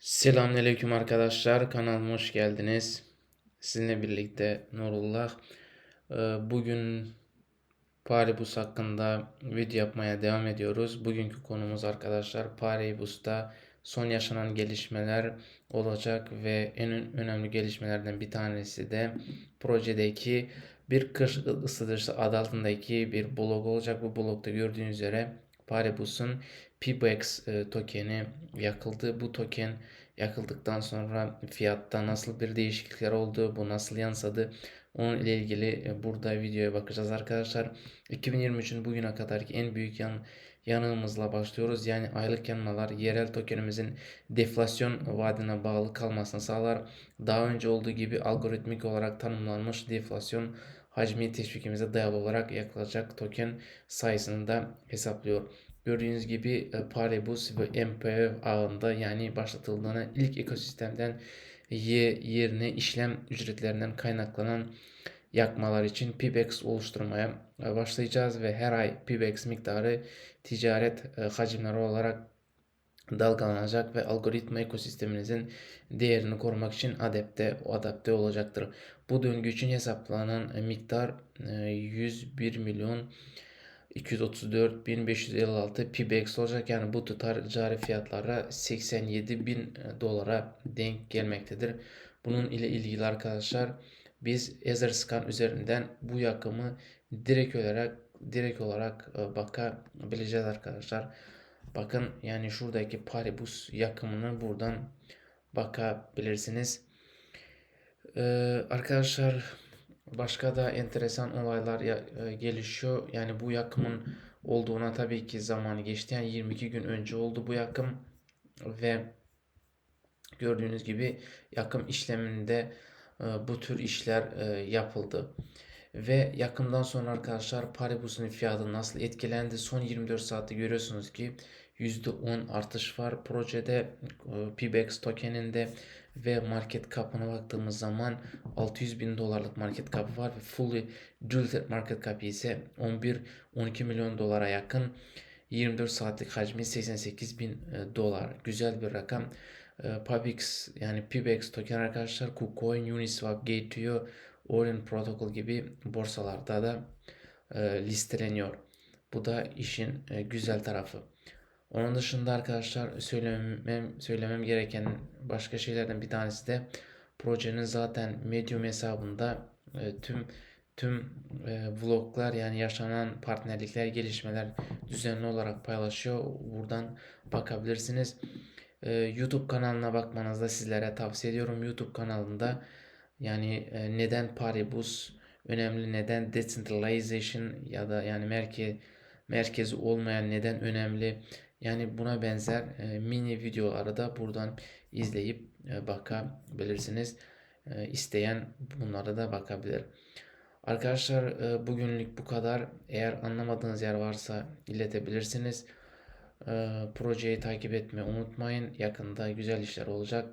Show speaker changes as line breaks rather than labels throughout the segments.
Selamünaleyküm arkadaşlar. Kanalıma hoş geldiniz. Sizinle birlikte Nurullah. Ee, Bugün Paribus hakkında video yapmaya devam ediyoruz. Bugünkü konumuz arkadaşlar Paribus'ta son yaşanan gelişmeler olacak ve en ön- önemli gelişmelerden bir tanesi de projedeki bir kış ısıtıcısı adı altındaki bir blog olacak. Bu blogda gördüğünüz üzere Paribus'un PBX e, tokeni yakıldı. Bu token yakıldıktan sonra fiyatta nasıl bir değişiklikler oldu, bu nasıl yansıdı onun ile ilgili e, burada videoya bakacağız arkadaşlar. 2023'ün bugüne kadarki en büyük yan, yanığımızla başlıyoruz. Yani aylık yanmalar yerel tokenimizin deflasyon vaadine bağlı kalmasını sağlar. Daha önce olduğu gibi algoritmik olarak tanımlanmış deflasyon hacmi teşvikimize dayalı olarak yakılacak token sayısını da hesaplıyor. Gördüğünüz gibi e, Paribus ve MPV ağında yani başlatıldığını ilk ekosistemden ye- yerine işlem ücretlerinden kaynaklanan yakmalar için PBX oluşturmaya e, başlayacağız ve her ay PBX miktarı ticaret e, hacimleri olarak dalgalanacak ve algoritma ekosisteminizin değerini korumak için adapte adapte olacaktır. Bu döngü için hesaplanan e, miktar e, 101 milyon 234.556 PBX olacak. Yani bu tutar cari fiyatlara 87 bin dolara denk gelmektedir. Bunun ile ilgili arkadaşlar biz Etherscan üzerinden bu yakımı direkt olarak direkt olarak e, bakabileceğiz arkadaşlar. Bakın yani şuradaki Paribus yakımını buradan bakabilirsiniz. Ee, arkadaşlar başka da enteresan olaylar ya- e, gelişiyor. Yani bu yakımın olduğuna tabii ki zamanı geçti. Yani 22 gün önce oldu bu yakım ve gördüğünüz gibi yakım işleminde e, bu tür işler e, yapıldı. Ve yakımdan sonra arkadaşlar Paribus'un fiyatı nasıl etkilendi? Son 24 saatte görüyorsunuz ki %10 artış var. Projede e, PBX tokeninde ve market cap'ına baktığımız zaman 600 bin dolarlık market cap var ve fully diluted market cap ise 11-12 milyon dolara yakın. 24 saatlik hacmi 88 bin e, dolar. Güzel bir rakam. E, PBX yani PBX token arkadaşlar KuCoin, Uniswap, Gate.io, Orion Protocol gibi borsalarda da e, listeleniyor. Bu da işin e, güzel tarafı. Onun dışında arkadaşlar söylemem söylemem gereken başka şeylerden bir tanesi de projenin zaten Medium hesabında e, tüm tüm e, vloglar yani yaşanan partnerlikler, gelişmeler düzenli olarak paylaşıyor. Buradan bakabilirsiniz. YouTube kanalına bakmanızı da sizlere tavsiye ediyorum. YouTube kanalında yani e, neden Paribus önemli, neden decentralization ya da yani merkez merkezi olmayan neden önemli. Yani buna benzer e, mini videoları da buradan izleyip e, bakabilirsiniz. E, isteyen bunlara da bakabilir. Arkadaşlar e, bugünlük bu kadar. Eğer anlamadığınız yer varsa iletebilirsiniz. E, projeyi takip etmeyi unutmayın. Yakında güzel işler olacak.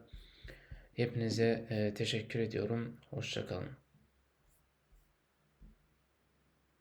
Hepinize teşekkür ediyorum. Hoşçakalın.